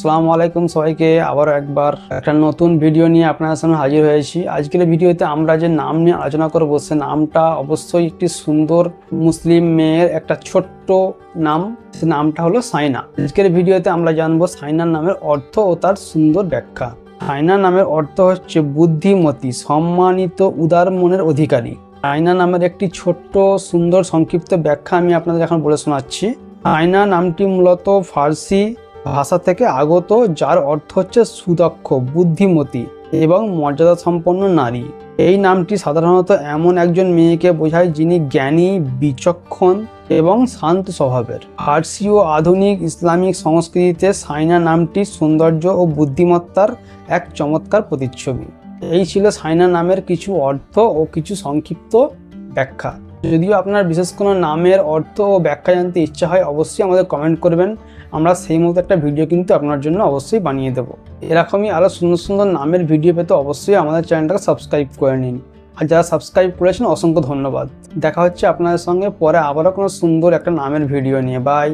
আসসালামু আলাইকুম সবাইকে, আবারও একবার একটা নতুন ভিডিও নিয়ে আপনার সামনে হাজির হয়েছি। আজকের ভিডিওতে আমরা যে নাম নিয়ে আলোচনা করব, সে নামটা অবশ্যই একটি সুন্দর মুসলিম মেয়ের একটা ছোট্ট নাম। সে নামটা হলো সাইনা। আজকের ভিডিওতে আমরা জানব সাইনার নামের অর্থ ও তার সুন্দর ব্যাখ্যা। সাইনা নামের অর্থ হচ্ছে বুদ্ধিমতী, সম্মানিত, উদার মনের অধিকারী। আয়না নামের একটি ছোট্ট, সুন্দর, সংক্ষিপ্ত ব্যাখ্যা আমি আপনাদের এখন বলে শোনাচ্ছি। আয়না নামটি মূলত ফার্সি ভাষা থেকে আগত, যার অর্থ হচ্ছে সুদক্ষ, বুদ্ধিমতী এবং মর্যাদা সম্পন্ন নারী। এই নামটি সাধারণত এমন একজন মেয়েকে বোঝায় যিনি জ্ঞানী, বিচক্ষণ এবং শান্ত স্বভাবের। ফার্সি ও আধুনিক ইসলামিক সংস্কৃতিতে সাইনা নামটি সৌন্দর্য ও বুদ্ধিমত্তার এক চমৎকার প্রতিচ্ছবি। এই ছিল সাইনা নামের কিছু অর্থ ও কিছু সংক্ষিপ্ত ব্যাখ্যা। যদিও আপনার বিশেষ কোনো নামের অর্থ ও ব্যাখ্যা জানতে ইচ্ছা হয়, অবশ্যই আমাদের কমেন্ট করবেন। আমরা সেই মতো একটা ভিডিও কিন্তু আপনার জন্য অবশ্যই বানিয়ে দেবো। এরকমই আরও সুন্দর সুন্দর নামের ভিডিও পেতে অবশ্যই আমাদের চ্যানেলটাকে সাবস্ক্রাইব করে নিন। আর যারা সাবস্ক্রাইব করেছেন, অসংখ্য ধন্যবাদ। দেখা হচ্ছে আপনাদের সঙ্গে, পরে আবারও কোনো সুন্দর একটা নামের ভিডিও নিয়ে। বাই